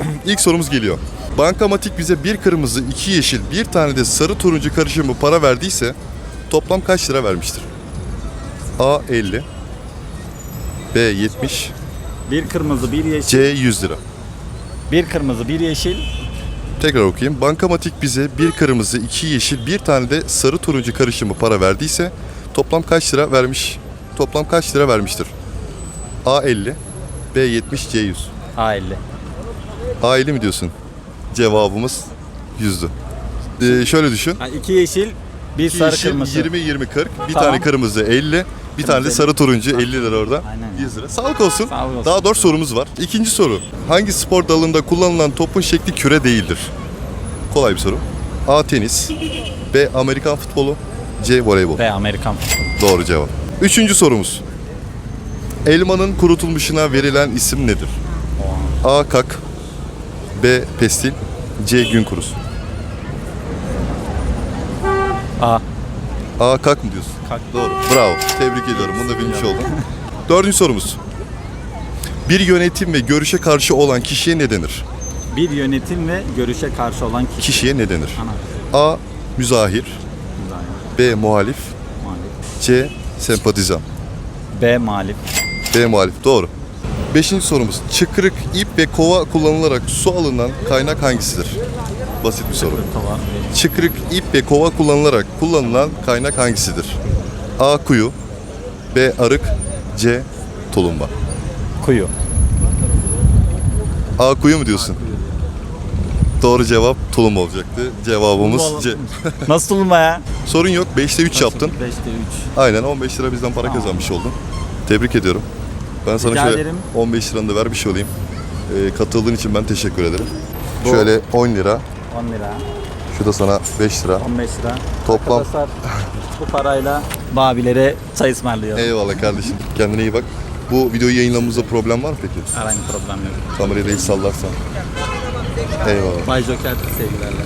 İlk sorumuz geliyor. Bankamatik bize bir kırmızı, iki yeşil, bir tane de sarı turuncu karışımı para verdiyse toplam kaç lira vermiştir? A 50 B 70 Bir kırmızı, bir yeşil. C 100 lira. Bir kırmızı, bir yeşil. Tekrar okuyayım. Bankamatik bize bir kırmızı, iki yeşil, bir tane de sarı turuncu karışımı para verdiyse toplam kaç lira vermiş? Toplam kaç lira vermiştir? A 50 B 70 C 100. A50. A 50 mi diyorsun? Cevabımız 100'dü. Ee, şöyle düşün. Ha, iki yeşil, bir İki sarı yeşil, kırmızı. 20 20 40. Bir Tamam. tane kırmızı 50. Bir tane de sarı turuncu 50 lira orada. Aynen. 100 lira. Sağlık olsun. Sağlık olsun. Daha dört sorumuz var. İkinci soru. Hangi spor dalında kullanılan topun şekli küre değildir? Kolay bir soru. A. Tenis B. Amerikan futbolu C. Voleybol. Ve Amerikan futbolu. Doğru cevap. Üçüncü sorumuz. Elmanın kurutulmuşuna verilen isim nedir? A. Kak B. Pestil C. Gün kurusu. A. A. Kak mı diyorsun? Kak. Doğru. Bravo. Tebrik ediyorum. Bunu da bilmiş oldun. Dördüncü sorumuz. Bir yönetim ve görüşe karşı olan kişiye ne denir? Bir yönetim ve görüşe karşı olan kişi. Kişiye ne denir? Ana. A. Müzahir B. Muhalif Muhalif. C. Sempatizan B. Malif. B. Muhalif. Doğru. Beşinci sorumuz. Çıkrık, ip ve kova kullanılarak su alınan kaynak hangisidir? Basit bir soru. Kova. Çıkrık, ip ve kova kullanılarak kullanılan kaynak hangisidir? A. Kuyu B. Arık C. Tulumba Kuyu. A. Kuyu mu diyorsun? Doğru cevap tulum olacaktı. Cevabımız Tulumba C. Nasıl tulma ya? Sorun yok. 5'te 3 yaptın. 5'te 3. Aynen 15 lira bizden para kazanmış oldun. Tebrik ediyorum. Ben sana Rica şöyle ederim. 15 liranı da vermiş olayım. Ee, katıldığın için ben teşekkür ederim. Bu- Şöyle 10 lira. 10 lira. Şu da sana 5 lira. 15 lira. Toplam Arkadaşlar bu parayla Babilere çay ısmarlıyorum. Eyvallah kardeşim. Kendine iyi bak. Bu videoyu yayınlamamızda problem var mı peki? Herhangi problem yok. Kamerayı da hiç sallarsan. Eyvallah. Bay Joker sevgilerle.